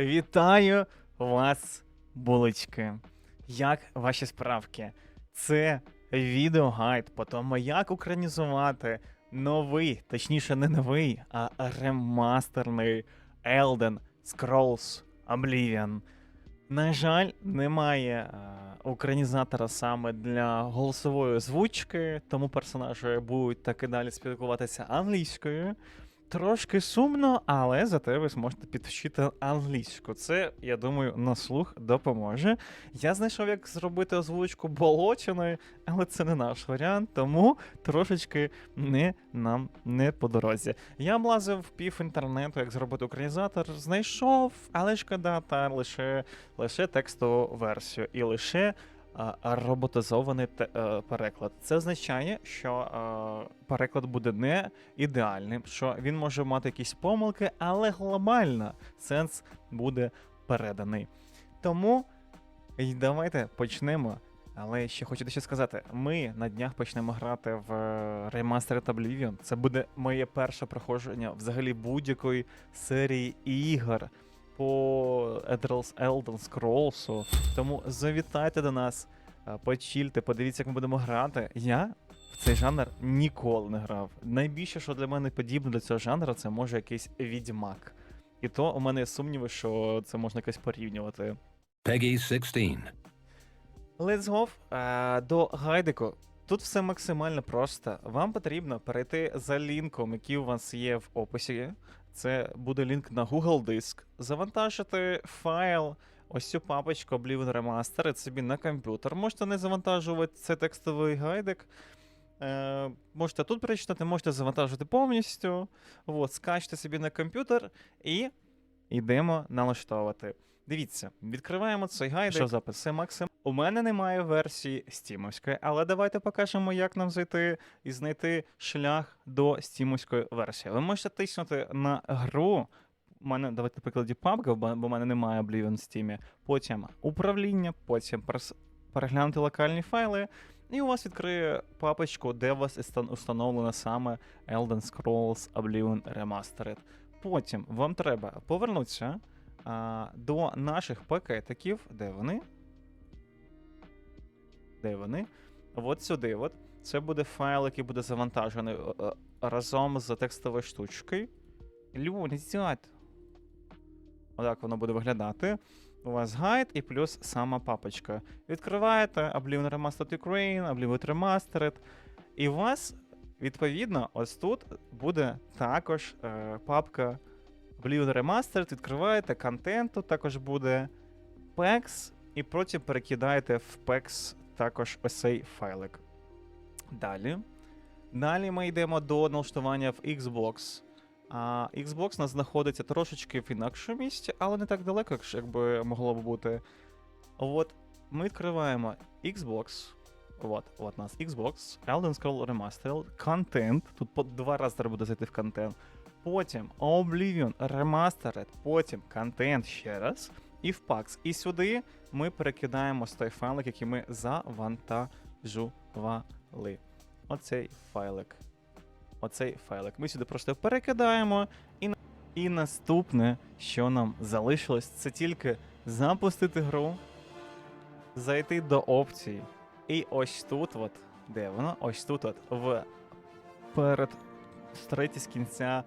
Вітаю вас, булочки. Як ваші справки? Це відеогайд по тому, як українізувати новий, точніше, не новий, а ремастерний Elden Scrolls Oblivion. На жаль, немає е, українізатора саме для голосової озвучки, тому персонажі будуть так і далі спілкуватися англійською. Трошки сумно, але зате ви зможете підвчити англійську. Це, я думаю, на слух допоможе. Я знайшов, як зробити озвучку болочиною, але це не наш варіант, тому трошечки не нам не по дорозі. Я облазив пів інтернету, як зробити українізатор, знайшов, але шкода, та лише, лише текстову версію і лише роботизований е, переклад. Це означає, що е, переклад буде не ідеальним, що він може мати якісь помилки, але глобально сенс буде переданий. Тому давайте почнемо. Але ще хочу дещо сказати: ми на днях почнемо грати в е, Remastered Oblivion. Це буде моє перше проходження взагалі будь-якої серії ігор по Elden Scrolls. Тому завітайте до нас, е, почільте, подивіться, як ми будемо грати. Я в цей жанр ніколи не грав. Найбільше, що для мене подібне до цього жанру, це може якийсь відьмак. І то у мене сумніви, що це можна якось порівнювати. Peggy 16. Let's go е, до гайдику. Тут все максимально просто. Вам потрібно перейти за лінком, який у вас є в описі. Це буде лінк на Google Диск. Завантажити файл, ось цю папочку Oblivion Remastered собі на комп'ютер. Можете не завантажувати цей текстовий гайдик. Е, можете тут перечитати, можете завантажити повністю. От, скачте собі на комп'ютер і йдемо налаштовувати. Дивіться, відкриваємо цей гайд, що запис це максим. У мене немає версії стімовської, але давайте покажемо, як нам зайти і знайти шлях до стімовської версії. Ви можете тиснути на гру. У мене давайте на прикладі папка, бо в мене немає Oblivion в стімі. Потім управління, потім переглянути локальні файли. І у вас відкриє папочку, де у вас установлено саме Elden Scrolls Oblivion Remastered. Потім вам треба повернутися а, до наших пакетиків. Де вони? Де вони? От сюди. От. Це буде файл, який буде завантажений е, е, разом з текстовою штучкою. Люди, сядь. Отак воно буде виглядати. У вас гайд і плюс сама папочка. Відкриваєте Oblivion Remastered Ukraine, Oblivion Remastered. І у вас, відповідно, ось тут буде також е, папка Oblivion Remastered, відкриваєте контент, тут також буде PEX, і потім перекидаєте в PEX також ось цей файлик. Далі. Далі ми йдемо до налаштування в Xbox. А Xbox у нас знаходиться трошечки в інакшому місці, але не так далеко, якби могло б бути. От ми відкриваємо Xbox. От, от у нас Xbox, Elden Scroll Remastered, контент. Тут по два рази треба буде зайти в контент. Потім Oblivion Remastered, потім контент ще раз. І в PAX. І сюди ми перекидаємо той файлик, який ми завантажували. Оцей файлик. Оцей файлик. Ми сюди просто перекидаємо. І, і наступне, що нам залишилось, це тільки запустити гру, зайти до опцій. І ось тут, от, де воно? Ось тут, от, в перед з кінця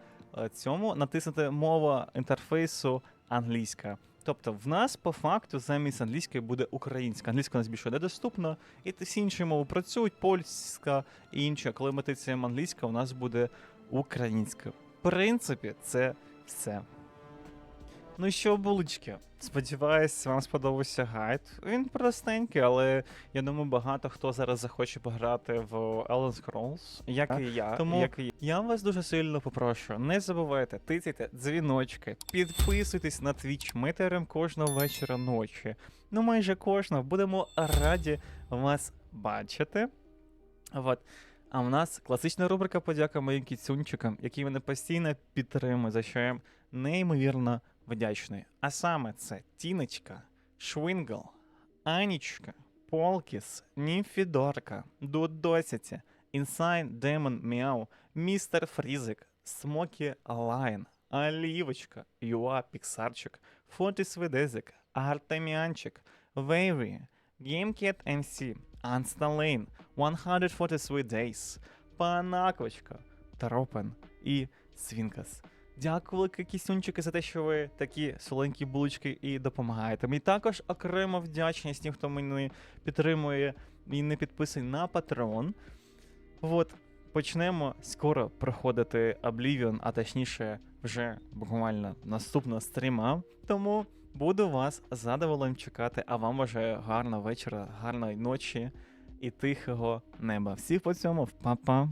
цьому натиснути мова інтерфейсу англійська. Тобто в нас по факту замість англійської буде українська. Англійська у нас більше недоступна, і всі інші мови працюють, польська і інша. Коли ми тицяємо англійська, у нас буде українська. В принципі, це все. Ну що, булочки, сподіваюсь, вам сподобався гайд. Він простенький, але я думаю, багато хто зараз захоче пограти в Elden Scrolls, як і я. Тому як і я. я вас дуже сильно попрошу, не забувайте, тицяйте дзвіночки, підписуйтесь на Twitch, ми терем кожного вечора ночі. Ну майже кожного. Будемо раді вас бачити. От. А в нас класична рубрика подяка моїм кіцюнчикам, які мене постійно підтримують, за що я неймовірно вдячний. А саме це Тіночка, Швингл, Анічка, Полкіс, Німфідорка, Дудосіті, Інсайн Демон Мяу, Містер Фрізик, Смокі Лайн, Алівочка, Юа Піксарчик, Фотіс Ведезик, Артеміанчик, Вейрі, GameCat MC, Ансталейн, 143 Days, Панаквочка, Тропен і Свінкас. Дякую, кісюнчики, за те, що ви такі соленькі булочки і допомагаєте. Мені також окремо вдячність тим, хто мене підтримує і не підписаний на Patreon. От, почнемо скоро проходити Oblivion, а точніше, вже буквально наступного стріма. Тому буду вас з задоволенням чекати, а вам бажаю гарного вечора, гарної ночі і тихого неба. Всіх по цьому, па-па!